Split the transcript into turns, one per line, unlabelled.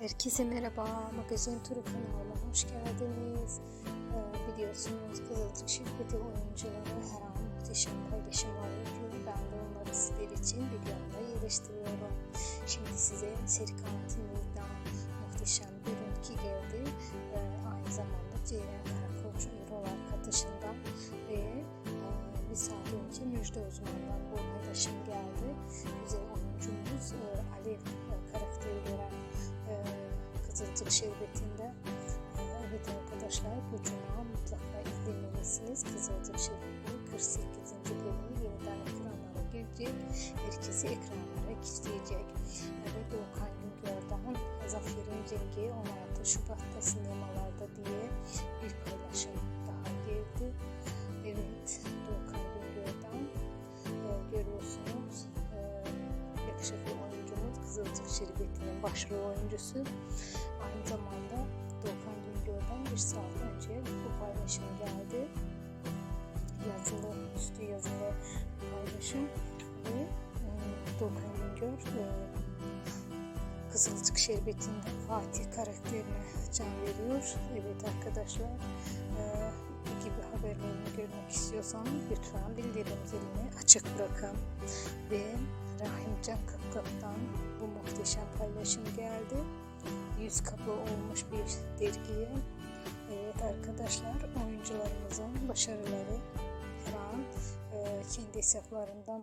Herkese merhaba, Magazin Turu kanalına hoş geldiniz. Ee, biliyorsunuz Kızılcık şirketi oyuncuları her an muhteşem paylaşımlar yapıyor. Ben de onları sizler için videomda yerleştiriyorum. Şimdi size Serkan Timur'dan muhteşem bir ülke geldi. Ee, aynı zamanda Ceylan Karakoç rol arkadaşından ve e, bir saat önce Müjde Uzman'dan bu paylaşım geldi. Güzel oyuncumuz e, Alev Kızılcık Şerbeti'nde. E, evet arkadaşlar bu cuma mutlaka izlemelisiniz. Kızılcık Şerbeti 48. bölümü yeniden ekranlara gelecek. Herkesi ekranlara kitleyecek. Evet Doğukan Güngör'den Zafer'in Cengi 16 Şubat'ta sinemalarda diye bir paylaşım Kızılcık Şerbeti'nin başrol oyuncusu. Aynı zamanda Doğukan Güngör'den bir saat önce bu paylaşım geldi. Yazılı, üstü yazılı paylaşım ve e, Doğukan e, Kızılcık Şerbeti'nde Fatih karakterine can veriyor. Evet arkadaşlar e, bu gibi haberlerini görmek istiyorsanız lütfen bildirim zilini açık bırakın. Ve Rahimcan Kapkap'tan bu muhteşem paylaşım geldi. Yüz kapı olmuş bir dergiye. Evet arkadaşlar oyuncularımızın başarıları her an e, kendi hesaplarından